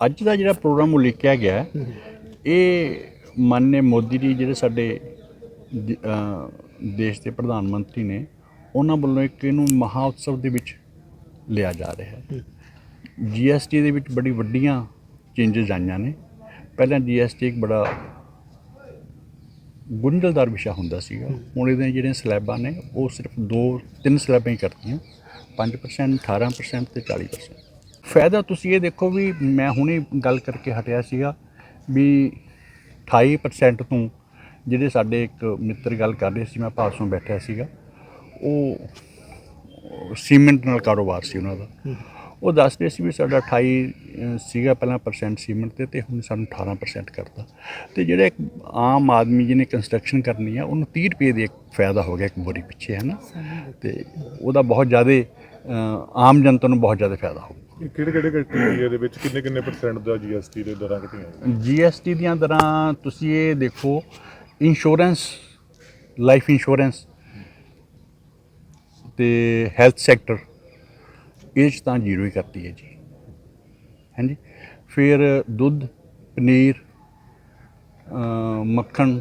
ਅੱਜ ਦਾ ਜਿਹੜਾ ਪ੍ਰੋਗਰਾਮ ਉਲੀਕਿਆ ਗਿਆ ਹੈ, ਇਹ ਮਾਨਯ ਮੋਦੀ ਜੀ ਜਿਹੜੇ ਸਾਡੇ ਦੇਸ਼ ਦੇ ਪ੍ਰਧਾਨ ਮੰਤਰੀ ਨੇ ਉਹਨਾਂ ਵੱਲੋਂ ਇੱਕ ਇਹਨੂੰ ਮਹਾ ਉਤਸਵ ਦੇ ਵਿੱਚ ਲਿਆ ਜਾ ਰਿਹਾ ਹੈ। ਜੀਐਸਟੀ ਦੇ ਵਿੱਚ ਬੜੀ ਵੱਡੀਆਂ ਚੇਂਜਸ ਆਈਆਂ ਨੇ। ਪਹਿਲਾਂ ਜੀਐਸਟੀ ਇੱਕ ਬੜਾ ਗੁੰਝਲਦਾਰ ਵਿਸ਼ਾ ਹੁੰਦਾ ਸੀਗਾ। ਹੁਣ ਇਹਦੇ ਜਿਹੜੀਆਂ ਸਲੈਬਾਂ ਨੇ ਉਹ ਸਿਰਫ ਦੋ ਤਿੰਨ ਸਲੈਬਾਂ ਹੀ ਕਰਤੀਆਂ। 5% 18% ਤੇ 40% ਫਾਇਦਾ ਤੁਸੀਂ ਇਹ ਦੇਖੋ ਵੀ ਮੈਂ ਹੁਣੇ ਗੱਲ ਕਰਕੇ ਹਟਿਆ ਸੀਗਾ ਵੀ 28% ਤੋਂ ਜਿਹੜੇ ਸਾਡੇ ਇੱਕ ਮਿੱਤਰ ਗੱਲ ਕਰ ਰਹੇ ਸੀ ਮੈਂ ਪਾਸੋਂ ਬੈਠਿਆ ਸੀਗਾ ਉਹ ਸੀਮੈਂਟ ਨਾਲ ਕਾਰੋਬਾਰ ਸੀ ਉਹਨਾਂ ਦਾ। ਉਹ ਦੱਸ ਰਹੇ ਸੀ ਵੀ ਸਾਡਾ 28 ਅ, ਸੀਗਾ ਪਹਿਲਾਂ ਪਰਸੈਂਟ ਸੀਮੈਂਟ ਤੇ ਤੇ ਹੁਣ ਸਾਨੂੰ 18% ਕਰਤਾ। ਤੇ ਜਿਹੜਾ ਇੱਕ ਆਮ ਆਦਮੀ ਜਿਹਨੇ ਕੰਸਟਰਕਸ਼ਨ ਕਰਨੀ ਆ ਉਹਨੂੰ 30 ਰੁਪਏ ਦੇ ਇੱਕ ਫਾਇਦਾ ਹੋ ਗਿਆ ਇੱਕ ਬੋਰੀ ਪਿੱਛੇ ਹੈ ਨਾ? ਤੇ ਉਹਦਾ ਬਹੁਤ ਜ਼ਿਆਦਾ ਆਮ ਜਨਤਾ ਨੂੰ ਬਹੁਤ ਜ਼ਿਆਦਾ ਫਾਇਦਾ ਹੋ ਕਿਹੜੇ ਕਿਹੜੇ ਕ੍ਰਾਈਟੇਰੀਆ ਦੇ ਵਿੱਚ? ਕਿੰਨੇ ਕਿੰਨੇ ਪਰਸੈਂਟ ਦਾ ਜੀਐਸਟੀ ਦੇ ਦਰਾਂ ਘਟੀਆਂ ਜੀਐਸਟੀ ਦੀਆਂ ਦਰਾਂ ਤੁਸੀਂ ਇਹ ਦੇਖੋ ਇੰਸ਼ੋਰੈਂਸ ਲਾਈਫ ਇੰਸ਼ੋਰੈਂਸ ਤੇ ਹੈਲਥ ਸੈਕਟਰ ਇਹ 'ਚ ਤਾਂ ਜ਼ੀਰੋ ਹੀ ਕਰਤੀ ਹੈ ਜੀ। ਹਾਂਜੀ? ਫਿਰ ਦੁੱਧ, ਪਨੀਰ ਮੱਖਣ,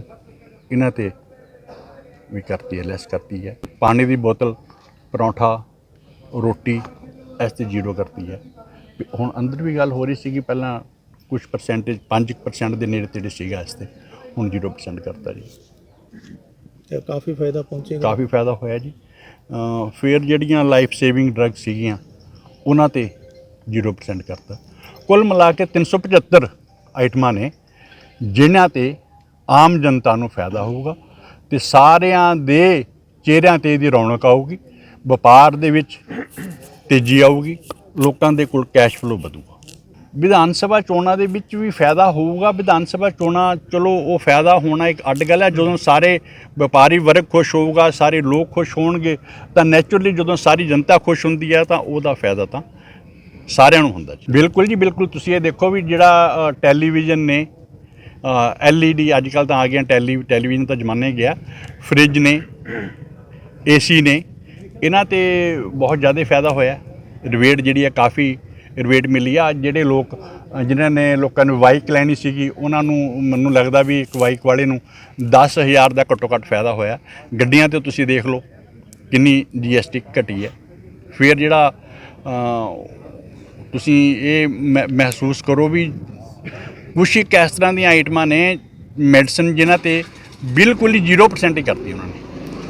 ਇਹਨਾਂ ਤੇ ਵੀ ਕਰਤੀ ਹੈ ਲੈਸ ਕਰਤੀ ਹੈ। ਪਾਣੀ ਦੀ ਬੋਤਲ, ਪਰੌਂਠਾ, ਰੋਟੀ ਇਸ ਤੇ ਜ਼ੀਰੋ ਕਰਤੀ ਹੈ। ਹੁਣ ਅੰਦਰ ਵੀ ਗੱਲ ਹੋ ਰਹੀ ਸੀ ਕਿ ਪਹਿਲਾਂ ਕੁਝ ਪਰਸੈਂਟੇਜ 5% ਦੇ ਨੇੜੇ ਤੇੜੇ ਸੀਗਾ ਇਸ ਤੇ। ਹੁਣ 0% ਕਰਤਾ ਜੀ। ਤੇ ਕਾਫੀ ਫਾਇਦਾ ਪਹੁੰਚੇਗਾ। ਕਾਫੀ ਫਾਇਦਾ ਹੋਇਆ ਜੀ। ਫਿਰ ਜਿਹੜੀਆਂ ਲਾਈਫ ਸੇਵਿੰਗ ਡਰੱਗ ਸੀਗੀਆਂ ਉਹਨਾਂ ਤੇ 0% ਕਰਤਾ। ਕੁੱਲ ਮਿਲਾ ਕੇ 375 ਆਈਟਮਾਂ ਨੇ ਜਿਨ੍ਹਾਂ ਤੇ ਆਮ ਜਨਤਾ ਨੂੰ ਫਾਇਦਾ ਹੋਊਗਾ ਤੇ ਸਾਰਿਆਂ ਦੇ ਚਿਹਰਿਆਂ ਤੇ ਇਹਦੀ ਰੌਣਕ ਆਊਗੀ। ਵਪਾਰ ਦੇ ਵਿੱਚ ਤੇਜ਼ੀ ਆਊਗੀ, ਲੋਕਾਂ ਦੇ ਕੋਲ ਕੈਸ਼ ਫਲੋ ਵਧੂਗਾ। ਵਿਧਾਨ ਸਭਾ ਚੋਣਾਂ ਦੇ ਵਿੱਚ ਵੀ ਫਾਇਦਾ ਹੋਊਗਾ। ਵਿਧਾਨ ਸਭਾ ਚੋਣਾਂ, ਚਲੋ, ਉਹ ਫਾਇਦਾ ਹੋਣਾ ਇੱਕ ਅੱਡ ਗੱਲ ਹੈ। ਜਦੋਂ ਸਾਰੇ ਵਪਾਰੀ ਵਰਗ ਖੁਸ਼ ਹੋਊਗਾ, ਸਾਰੇ ਲੋਕ ਖੁਸ਼ ਹੋਣਗੇ, ਤਾਂ ਨੇਚਰਲੀ ਜਦੋਂ ਸਾਰੀ ਜਨਤਾ ਖੁਸ਼ ਹੁੰਦੀ ਹੈ, ਤਾਂ ਉਹਦਾ ਫਾਇਦਾ ਤਾਂ ਸਾਰਿਆਂ ਨੂੰ ਹੁੰਦਾ ਜੀ। ਬਿਲਕੁਲ ਜੀ, ਬਿਲਕੁਲ। ਤੁਸੀਂ ਇਹ ਦੇਖੋ ਵੀ ਜਿਹੜਾ ਟੈਲੀਵਿਜ਼ਨ ਨੇ ਐਲਈਡੀ ਅੱਜ ਕੱਲ ਤਾਂ ਆ ਗਿਆ ਟੈਲੀ ਟੈਲੀਵਿਜ਼ਨ ਤਾਂ ਜ਼ਮਾਨੇ ਗਿਆ। ਫ੍ਰਿਜ ਨੇ ਏਸੀ ਨੇ ਇਹਨਾਂ ਤੇ ਬਹੁਤ ਜ਼ਿਆਦਾ ਫਾਇਦਾ ਹੋਇਆ। ਰਿਵੇਟ ਜਿਹੜੀ ਹੈ ਕਾਫੀ ਰਿਵੇਟ ਮਿਲੀ ਆ। ਜਿਹੜੇ ਲੋਕ ਜਿਨ੍ਹਾਂ ਨੇ ਲੋਕਾਂ ਨੂੰ ਬਾਈਕ ਲੈਣੀ ਸੀਗੀ, ਉਹਨਾਂ ਨੂੰ ਮੈਨੂੰ ਲੱਗਦਾ ਵੀ ਇੱਕ ਬਾਈਕ ਵਾਲੇ ਨੂੰ 10000 ਦਾ ਘੱਟੋ ਘੱਟ ਫਾਇਦਾ ਹੋਇਆ। ਗੱਡੀਆਂ ਤੇ ਤੁਸੀਂ ਦੇਖ ਲਓ ਕਿੰਨੀ ਜੀਐਸਟੀ ਘਟੀ ਹੈ ਫਿਰ ਜਿਹੜਾ ਤੁਸੀਂ ਇਹ ਮਹਿ- ਮਹਿਸੂਸ ਕਰੋ ਵੀ ਕੁਛ ਇੱਕ ਇਸ ਤਰ੍ਹਾਂ ਦੀਆਂ ਆਈਟਮਾਂ ਨੇ ਮੈਡੀਸਨ ਜਿਨ੍ਹਾਂ ਤੇ ਬਿਲਕੁਲ ਹੀ 0% ਹੀ ਕਰਤੀ ਉਹਨਾਂ ਨੇ।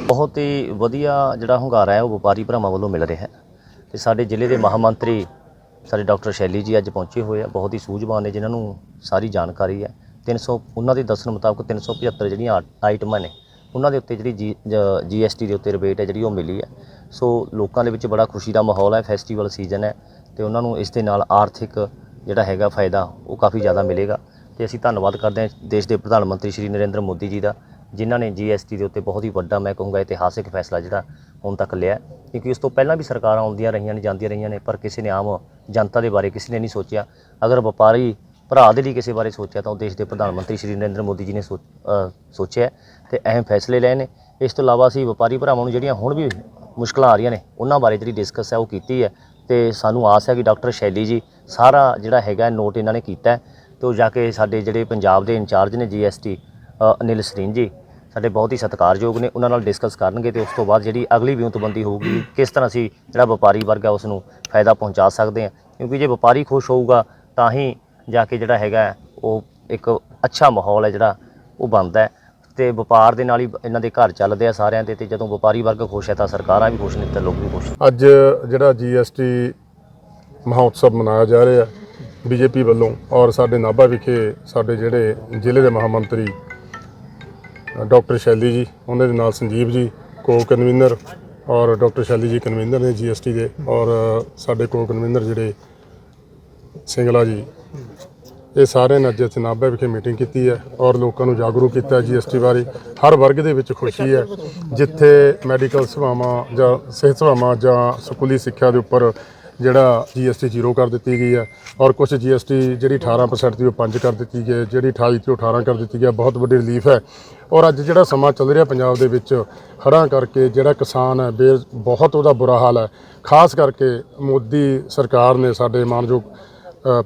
ਬਹੁਤ ਹੀ ਵਧੀਆ ਜਿਹੜਾ ਹੁੰਗਾਰਾ ਹੈ, ਉਹ ਵਪਾਰੀ ਭਰਾਵਾਂ ਵੱਲੋਂ ਮਿਲ ਰਿਹਾ ਹੈ। ਤੇ ਸਾਡੇ ਜ਼ਿਲ੍ਹੇ ਦੇ ਮਹਾਮੰਤਰੀ, ਸਾਡੇ ਡਾਕਟਰ ਸ਼ੈਲੀ ਜੀ ਅੱਜ ਪਹੁੰਚੇ ਹੋਏ ਆ, ਬਹੁਤ ਹੀ ਸੂਝਵਾਨ ਨੇ, ਜਿਨ੍ਹਾਂ ਨੂੰ ਸਾਰੀ ਜਾਣਕਾਰੀ ਹੈ। 300 ਉਹਨਾਂ ਦੇ ਦੱਸਣ ਮੁਤਾਬਕ 375 ਜਿਹੜੀਆਂ ਆ- ਆਈਟਮਾਂ ਨੇ, ਉਹਨਾਂ ਦੇ ਉੱਤੇ ਜਿਹੜੀ ਜੀਐਸਟੀ ਦੇ ਉੱਤੇ ਰਿਬੇਟ ਹੈ, ਜਿਹੜੀ ਉਹ ਮਿਲੀ ਹੈ। ਸੋ ਲੋਕਾਂ ਦੇ ਵਿੱਚ ਬੜਾ ਖੁਸ਼ੀ ਦਾ ਮਾਹੌਲ ਹੈ ਫੈਸਟੀਵਲ ਸੀਜ਼ਨ ਹੈ, ਤੇ ਉਹਨਾਂ ਨੂੰ ਇਸ ਦੇ ਨਾਲ ਆਰਥਿਕ ਜਿਹੜਾ ਹੈਗਾ ਫਾਇਦਾ ਉਹ ਕਾਫੀ ਜ਼ਿਆਦਾ ਮਿਲੇਗਾ। ਤੇ ਅਸੀਂ ਧੰਨਵਾਦ ਕਰਦੇ ਹਾਂ ਦੇਸ਼ ਦੇ ਪ੍ਰਧਾਨ ਮੰਤਰੀ ਸ਼੍ਰੀ ਨਰਿੰਦਰ ਮੋਦੀ ਜੀ ਦਾ ਜਿਨ੍ਹਾਂ ਨੇ ਜੀਐਸਟੀ ਦੇ ਉੱਤੇ ਬਹੁਤ ਹੀ ਵੱਡਾ, ਮੈਂ ਕਹੂੰਗਾ, ਇਤਿਹਾਸਿਕ ਫੈਸਲਾ ਜਿਹੜਾ ਹੁਣ ਤੱਕ ਲਿਆ ਕਿਉਂਕਿ ਉਸ ਤੋਂ ਪਹਿਲਾਂ ਵੀ ਸਰਕਾਰਾਂ ਆਉਂਦੀਆਂ ਰਹੀਆਂ ਨੇ, ਜਾਂਦੀਆਂ ਰਹੀਆਂ ਨੇ, ਪਰ ਕਿਸੇ ਨੇ ਆਮ ਜਨਤਾ ਦੇ ਬਾਰੇ ਕਿਸੇ ਨੇ ਨਹੀਂ ਸੋਚਿਆ। ਅਗਰ ਵਪਾਰੀ ਭਰਾ ਦੇ ਲਈ ਕਿਸੇ ਬਾਰੇ ਸੋਚਿਆ, ਤਾਂ ਉਹ ਦੇਸ਼ ਦੇ ਪ੍ਰਧਾਨ ਮੰਤਰੀ ਸ਼੍ਰੀ ਨਰਿੰਦਰ ਮੋਦੀ ਜੀ ਨੇ ਸੋਚ- ਸੋਚਿਆ ਹੈ ਤੇ ਅਹਿਮ ਫੈਸਲੇ ਲਏ ਨੇ। ਇਸ ਤੋਂ ਇਲਾਵਾ ਅਸੀਂ ਵਪਾਰੀ ਭਰਾਵਾਂ ਨੂੰ ਜਿਹੜੀਆਂ ਹੁਣ ਵੀ ਮੁਸ਼ਕਲਾਂ ਆ ਰਹੀਆਂ ਨੇ, ਉਹਨਾਂ ਬਾਰੇ ਜਿਹੜੀ ਡਿਸਕਸ ਹੈ ਉਹ ਕੀਤੀ ਹੈ। ਤੇ ਸਾਨੂੰ ਆਸ ਹੈ ਕਿ ਡਾਕਟਰ ਸ਼ੈਲੀ ਜੀ ਸਾਰਾ ਜਿਹੜਾ ਹੈਗਾ ਨੋਟ ਇਹਨਾਂ ਨੇ ਕੀਤਾ ਹੈ। ਤੇ ਉਹ ਜਾ ਕੇ ਸਾਡੇ ਜਿਹੜੇ ਪੰਜਾਬ ਦੇ ਇੰਚਾਰਜ ਨੇ ਜੀਐਸਟੀ ਅਨਿਲ ਸਰੀਨ ਜੀ ਸਾਡੇ ਬਹੁਤ ਹੀ ਸਤਿਕਾਰਯੋਗ ਨੇ ਉਹਨਾਂ ਨਾਲ ਡਿਸਕਸ ਕਰਨਗੇ ਤੇ ਉਸ ਤੋਂ ਬਾਅਦ ਜਿਹੜੀ ਅਗਲੀ ਵਿਉਂਤਬੰਦੀ ਹੋਊਗੀ ਕਿਸ ਤਰ੍ਹਾਂ ਅਸੀਂ ਜਿਹੜਾ ਵਪਾਰੀ ਵਰਗ ਹੈ ਉਸ ਨੂੰ ਫਾਇਦਾ ਪਹੁੰਚਾ ਸਕਦੇ ਹਾਂ। ਕਿਉਂਕਿ ਜੇ ਵਪਾਰੀ ਖੁਸ਼ ਹੋਊਗਾ ਤਾਂ ਹੀ ਜਾ ਕੇ ਜਿਹੜਾ ਹੈਗਾ ਉਹ ਇੱਕ ਅੱਛਾ ਮਾਹੌਲ ਹੈ ਜਿਹੜਾ ਉਹ ਬਣਦਾ ਹੈ। ਤੇ ਵਪਾਰ ਦੇ ਨਾਲ ਹੀ ਇਹਨਾਂ ਦੇ ਘਰ ਚੱਲਦੇ ਆ ਸਾਰਿਆਂ ਦੇ ਤੇ ਜਦੋਂ ਵਪਾਰੀ ਵਰਗ ਖੁਸ਼ ਹੈ ਤਾਂ ਸਰਕਾਰਾਂ ਵੀ ਖੁਸ਼ ਨੇ ਤੇ ਲੋਕ ਵੀ ਖੁਸ਼ ਨੇ। ਅੱਜ ਜਿਹੜਾ ਜੀਐਸਟੀ ਮਹੋਤਸਵ ਮਨਾਇਆ ਜਾ ਰਿਹਾ ਬੀਜੇਪੀ ਵੱਲੋਂ ਔਰ ਸਾਡੇ ਨਾਭਾ ਵਿਖੇ ਸਾਡੇ ਜਿਹੜੇ ਜ਼ਿਲ੍ਹੇ ਦੇ ਮਹਾਮੰਤਰੀ ਅ, ਡਾਕਟਰ ਸ਼ੈਲੀ ਜੀ, ਉਹਨਾਂ ਦੇ ਨਾਲ ਸੰਜੀਵ ਜੀ, ਕੋ ਕਨਵੀਨਰ ਔਰ ਡਾਕਟਰ ਸ਼ੈਲੀ ਜੀ ਕਨਵੀਨਰ ਨੇ ਜੀਐਸਟੀ ਦੇ ਔਰ ਸਾਡੇ ਕੋ ਕਨਵੀਨਰ ਜਿਹੜੇ ਸਿੰਗਲਾ ਜੀ, ਇਹ ਸਾਰਿਆਂ ਨੇ ਅੱਜ ਇੱਥੇ ਨਾਭਾ ਵਿਖੇ ਮੀਟਿੰਗ ਕੀਤੀ ਹੈ ਔਰ ਲੋਕਾਂ ਨੂੰ ਜਾਗਰੂਕ ਕੀਤਾ ਜੀਐਸਟੀ ਬਾਰੇ। ਹਰ ਵਰਗ ਦੇ ਵਿੱਚ ਖੁਸ਼ੀ ਹੈ, ਜਿੱਥੇ ਮੈਡੀਕਲ ਸੇਵਾਵਾਂ ਜਾਂ ਸਿਹਤ ਸੇਵਾਵਾਂ ਜਾਂ ਸਕੂਲੀ ਸਿੱਖਿਆ ਦੇ ਉੱਪਰ ਜਿਹੜਾ ਜੀਐਸਟੀ ਜ਼ੀਰੋ ਕਰ ਦਿੱਤੀ ਗਈ ਹੈ ਔਰ ਕੁਝ ਜੀਐਸਟੀ ਜਿਹੜੀ 18% ਦੀ ਉਹ 5 ਕਰ ਦਿੱਤੀ ਗਈ ਹੈ, ਜਿਹੜੀ 28 ਤੇ ਉਹ 18 ਕਰ ਦਿੱਤੀ ਗਈ ਹੈ, ਬਹੁਤ ਵੱਡੀ ਰਿਲੀਫ ਹੈ। ਔਰ ਅੱਜ ਜਿਹੜਾ ਸਮਾਂ ਚੱਲ ਰਿਹਾ ਪੰਜਾਬ ਦੇ ਵਿੱਚ, ਹੜ੍ਹਾਂ ਕਰਕੇ ਜਿਹੜਾ ਕਿਸਾਨ ਹੈ, ਬੇ ਬਹੁਤ ਉਹਦਾ ਬੁਰਾ ਹਾਲ ਹੈ। ਖਾਸ ਕਰਕੇ ਮੋਦੀ ਸਰਕਾਰ ਨੇ ਸਾਡੇ ਮਾਨਯੋਗ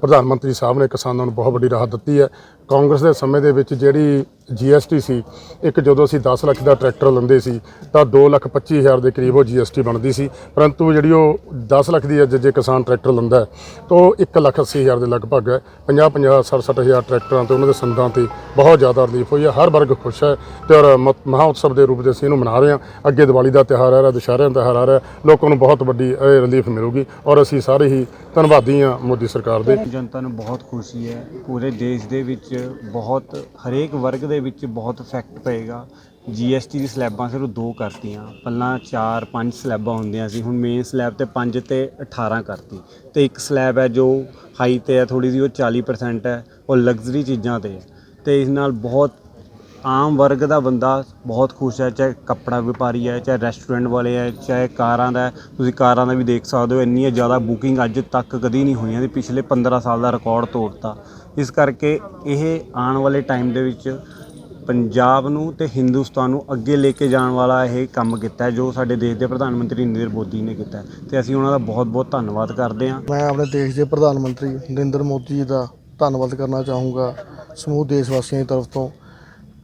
ਪ੍ਰਧਾਨ ਮੰਤਰੀ ਸਾਹਿਬ ਨੇ ਕਿਸਾਨਾਂ ਨੂੰ ਬਹੁਤ ਵੱਡੀ ਰਾਹਤ ਦਿੱਤੀ ਹੈ। ਕਾਂਗਰਸ ਦੇ ਸਮੇਂ ਦੇ ਵਿੱਚ ਜਿਹੜੀ ਜੀਐਸਟੀ ਸੀ, ਇੱਕ ਜਦੋਂ ਅਸੀਂ 10 ਲੱਖ ਦਾ ਟਰੈਕਟਰ ਲੈਂਦੇ ਸੀ, ਤਾਂ 2 ਲੱਖ 25 ਹਜ਼ਾਰ ਦੇ ਕਰੀਬ ਉਹ ਜੀਐਸਟੀ ਬਣਦੀ ਸੀ। ਪਰੰਤੂ ਜਿਹੜੀ ਉਹ 10 ਲੱਖ ਦੀ ਅੱਜ ਜੇ ਕਿਸਾਨ ਟਰੈਕਟਰ ਲੈਂਦਾ ਤਾਂ ਉਹ 1 ਲੱਖ 80 ਹਜ਼ਾਰ ਦੇ ਲਗਭਗ ਹੈ। 50 50 60 60 ਹਜ਼ਾਰ ਟਰੈਕਟਰਾਂ ਤੇ ਉਹਨਾਂ ਦੇ ਸੰਦਾਂ ਤੇ ਬਹੁਤ ਜ਼ਿਆਦਾ ਰਿਲੀਫ ਹੋਈ ਹੈ। ਹਰ ਵਰਗ ਖੁਸ਼ ਹੈ ਤੇ ਔਰ ਮ- ਮਹਾਂ ਉਤਸਵ ਦੇ ਰੂਪ ਦੇ ਅਸੀਂ ਇਹਨੂੰ ਮਨਾ ਰਹੇ ਹਾਂ। ਅੱਗੇ ਦੀਵਾਲੀ ਦਾ ਤਿਉਹਾਰ ਆ ਰਿਹਾ ਦੁਸ਼ਹਿਰੇ ਦਾ ਤਿਉਹਾਰ ਆ ਰਿਹਾ, ਲੋਕਾਂ ਨੂੰ ਬਹੁਤ ਵੱਡੀ ਇਹ ਰਿਲੀਫ ਮਿਲੂਗੀ ਔਰ ਅਸੀਂ ਸਾਰੇ ਹੀ ਧੰਨਵਾਦੀ ਹਾਂ ਮੋਦੀ ਸਰਕਾਰ ਦੇ। ਜਨਤਾ ਨੂੰ ਬਹੁਤ ਖੁਸ਼ੀ ਹੈ, ਪੂਰੇ ਦੇਸ਼ ਦੇ ਵਿੱਚ ਬਹੁਤ, ਹਰੇਕ ਵਰਗ ਦੇ ਵਿੱਚ ਬਹੁਤ ਇਫੈਕਟ ਪਏਗਾ। ਜੀਐਸਟੀ ਦੀ ਸਲੈਬਾਂ ਸਿਰਫ ਦੋ ਕਰਤੀਆਂ। ਪਹਿਲਾਂ 4 5 ਸਲੈਬਾਂ ਹੁੰਦੀਆਂ ਸੀ। ਹੁਣ ਮੇਨ ਸਲੈਬ ਤੇ 5 ਤੇ 18 ਕਰਤੀ। ਤੇ ਇੱਕ ਸਲੈਬ ਹੈ ਜੋ ਹਾਈ ਤੇ ਹੈ ਥੋੜੀ ਜਿਹੀ ਉਹ 40% ਹੈ, ਉਹ ਲਗਜ਼ਰੀ ਚੀਜ਼ਾਂ ਤੇ ਹੈ। ਤੇ ਇਸ ਨਾਲ ਬਹੁਤ ਆਮ ਵਰਗ ਦਾ ਬੰਦਾ ਬਹੁਤ ਖੁਸ਼ ਹੈ, ਚਾਹੇ ਕੱਪੜਾ ਵਪਾਰੀ ਹੈ, ਚਾਹੇ ਰੈਸਟੋਰੈਂਟ ਵਾਲੇ ਹੈ, ਚਾਹੇ ਕਾਰਾਂ ਦਾ ਤੁਸੀਂ ਕਾਰਾਂ ਦਾ ਵੀ ਦੇਖ ਸਕਦੇ ਹੋ ਇੰਨੀ ਜ਼ਿਆਦਾ ਬੁਕਿੰਗ ਅੱਜ ਤੱਕ ਕਦੀ ਨਹੀਂ ਹੋਈਆਂ। ਤੇ ਪਿਛਲੇ 15 ਸਾਲ ਦਾ ਰਿਕਾਰਡ ਤੋੜਤਾ। ਇਸ ਕਰਕੇ ਇਹ ਆਉਣ ਵਾਲੇ ਟਾਈਮ ਦੇ ਵਿੱਚ ਪੰਜਾਬ ਨੂੰ ਤੇ ਹਿੰਦੁਸਤਾਨ ਨੂੰ ਅੱਗੇ ਲੈ ਕੇ ਜਾਣ ਵਾਲਾ ਇਹ ਕੰਮ ਕੀਤਾ ਜੋ ਸਾਡੇ ਦੇਸ਼ ਦੇ ਪ੍ਰਧਾਨ ਮੰਤਰੀ ਨਰਿੰਦਰ ਮੋਦੀ ਨੇ ਕੀਤਾ ਹੈ। ਤੇ ਅਸੀਂ ਉਹਨਾਂ ਦਾ ਬਹੁਤ ਬਹੁਤ ਧੰਨਵਾਦ ਕਰਦੇ ਹਾਂ। ਮੈਂ ਆਪਣੇ ਦੇਸ਼ ਦੇ ਪ੍ਰਧਾਨ ਮੰਤਰੀ ਨਰਿੰਦਰ ਮੋਦੀ ਜੀ ਦਾ ਧੰਨਵਾਦ ਕਰਨਾ ਚਾਹੂੰਗਾ ਸਮੂਹ ਦੇਸ਼ ਵਾਸੀਆਂ ਦੀ ਤਰਫ ਤੋਂ।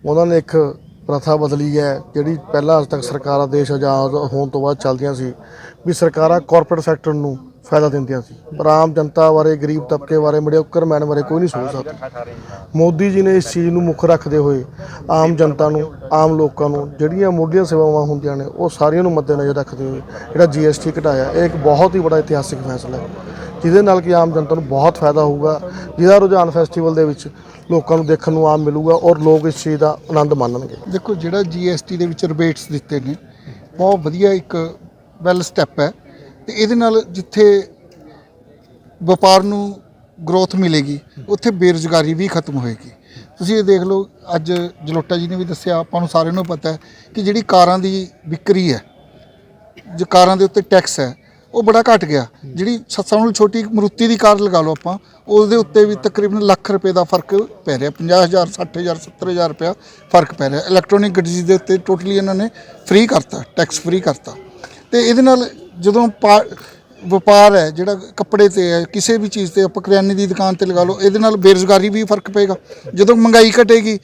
ਉਹਨਾਂ ਨੇ ਇੱਕ ਪ੍ਰਥਾ ਬਦਲੀ ਹੈ, ਜਿਹੜੀ ਪਹਿਲਾਂ ਅੱਜ ਤੱਕ ਸਰਕਾਰਾਂ, ਦੇਸ਼ ਆਜ਼ਾਦ ਹੋਣ ਤੋਂ ਬਾਅਦ ਚੱਲਦੀਆਂ ਸੀ, ਵੀ ਸਰਕਾਰਾਂ ਕਾਰਪੋਰੇਟ ਸੈਕਟਰ ਨੂੰ ਫਾਇਦਾ ਦਿੰਦੀਆਂ ਸੀ। ਪਰ ਆਮ ਜਨਤਾ ਬਾਰੇ, ਗਰੀਬ ਤਬਕੇ ਬਾਰੇ ਮਿਡਿਓਕਰ ਮੈਨ ਬਾਰੇ ਕੋਈ ਨਹੀਂ ਸੋਚ ਸਕਦਾ। ਮੋਦੀ ਜੀ ਨੇ ਇਸ ਚੀਜ਼ ਨੂੰ ਮੁੱਖ ਰੱਖਦੇ ਹੋਏ ਆਮ ਜਨਤਾ ਨੂੰ, ਆਮ ਲੋਕਾਂ ਨੂੰ ਜਿਹੜੀਆਂ ਮੋਢੀਆਂ ਸੇਵਾਵਾਂ ਹੁੰਦੀਆਂ ਨੇ, ਉਹ ਸਾਰੀਆਂ ਨੂੰ ਮੱਦੇਨਜ਼ਰ ਰੱਖਦੇ ਹੋਏ ਜਿਹੜਾ ਜੀਐਸਟੀ ਘਟਾਇਆ, ਇਹ ਇੱਕ ਬਹੁਤ ਹੀ ਬੜਾ ਇਤਿਹਾਸਿਕ ਫੈਸਲਾ ਹੈ। ਜਿਹਦੇ ਨਾਲ ਕਿ ਆਮ ਜਨਤਾ ਨੂੰ ਬਹੁਤ ਫਾਇਦਾ ਹੋਊਗਾ, ਜਿਹਦਾ ਰੁਝਾਨ ਫੈਸਟੀਵਲ ਦੇ ਵਿੱਚ ਲੋਕਾਂ ਨੂੰ ਦੇਖਣ ਨੂੰ ਆਮ ਮਿਲੂਗਾ ਔਰ ਲੋਕ ਇਸ ਚੀਜ਼ ਦਾ ਆਨੰਦ ਮਾਣਨਗੇ। ਦੇਖੋ, ਜਿਹੜਾ ਜੀਐਸਟੀ ਦੇ ਵਿੱਚ ਰਿਬੇਟਸ ਦਿੱਤੇ ਨੇ, ਬਹੁਤ ਵਧੀਆ ਇੱਕ ਵੈਲ ਸਟੈਪ ਹੈ। ਤੇ ਇਹਦੇ ਨਾਲ ਜਿੱਥੇ ਵਪਾਰ ਨੂੰ ਗਰੋਥ ਮਿਲੇਗੀ, ਉੱਥੇ ਬੇਰੁਜ਼ਗਾਰੀ ਵੀ ਖਤਮ ਹੋਏਗੀ। ਤੁਸੀਂ ਇਹ ਦੇਖ ਲਓ, ਅੱਜ ਜਲੋਟਾ ਜੀ ਨੇ ਵੀ ਦੱਸਿਆ, ਆਪਾਂ ਨੂੰ ਸਾਰਿਆਂ ਨੂੰ ਪਤਾ ਹੈ ਕਿ ਜਿਹੜੀ ਕਾਰਾਂ ਦੀ ਵਿਕਰੀ ਹੈ, ਜੋ ਕਾਰਾਂ ਦੇ ਉੱਤੇ ਟੈਕਸ ਹੈ, ਉਹ ਬੜਾ ਘਟ ਗਿਆ। ਜਿਹੜੀ ਸੱਸਾਂ ਨਾਲੋਂ ਛੋਟੀ ਮਰੂਤੀ ਦੀ ਕਾਰ ਲਗਾ ਲਓ ਆਪਾਂ ਉਸ ਦੇ ਉੱਤੇ ਵੀ ਤਕਰੀਬਨ ਲੱਖ ਰੁਪਏ ਦਾ ਫ਼ਰਕ ਪੈ ਰਿਹਾ 50000 60000 70000 ਰੁਪਇਆ ਫ਼ਰਕ ਪੈ ਰਿਹਾ। ਇਲੈਕਟ੍ਰੋਨਿਕ ਗੱਡੀਜ਼ ਦੇ ਉੱਤੇ ਟੋਟਲੀ ਇਹਨਾਂ ਨੇ ਫ੍ਰੀ ਕਰਤਾ ਟੈਕਸ ਫ੍ਰੀ ਕਰਤਾ। ਤੇ ਇਹਦੇ ਨਾਲ ਜਦੋਂ ਪਾ- ਵਪਾਰ ਹੈ, ਜਿਹੜਾ ਕੱਪੜੇ ਤੇ ਹੈ, ਕਿਸੇ ਵੀ ਚੀਜ਼ ਤੇ ਆਪਾਂ ਕਰਿਆਨੇ ਦੀ ਦੁਕਾਨ ਤੇ ਲਗਾ ਲਓ, ਇਹਦੇ ਨਾਲ ਬੇਰੁਜ਼ਗਾਰੀ ਵੀ ਫ਼ਰਕ ਪਏਗਾ। ਜਦੋਂ ਮਹਿੰਗਾਈ ਘਟੇਗੀ,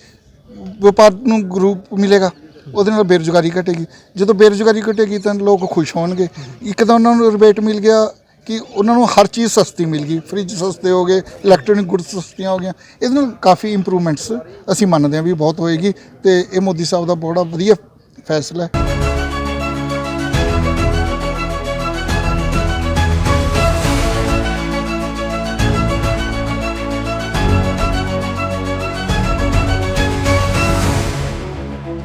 ਵਪਾਰ ਨੂੰ ਗਰੂਪ ਮਿਲੇਗਾ, ਉਹਦੇ ਨਾਲ ਬੇਰੁਜ਼ਗਾਰੀ ਘਟੇਗੀ। ਜਦੋਂ ਬੇਰੁਜ਼ਗਾਰੀ ਘਟੇਗੀ ਤਾਂ ਲੋਕ ਖੁਸ਼ ਹੋਣਗੇ। ਇੱਕ ਤਾਂ ਉਹਨਾਂ ਨੂੰ ਰਿਬੇਟ ਮਿਲ ਗਿਆ ਕਿ ਉਹਨਾਂ ਨੂੰ ਹਰ ਚੀਜ਼ ਸਸਤੀ ਮਿਲ ਗਈ। ਫ੍ਰਿਜ ਸਸਤੇ ਹੋ ਗਏ, ਇਲੈਕਟ੍ਰੋਨਿਕ ਗੁੱਡਸ ਸਸਤੀਆਂ ਹੋ ਗਈਆਂ। ਇਹਦੇ ਨਾਲ ਕਾਫੀ ਇੰਪਰੂਵਮੈਂਟਸ ਅਸੀਂ ਮੰਨਦੇ ਹਾਂ ਵੀ ਬਹੁਤ ਹੋਏਗੀ ਤੇ ਇਹ ਮੋਦੀ ਸਾਹਿਬ ਦਾ ਬੜਾ ਵਧੀਆ ਫੈਸਲਾ ਹੈ।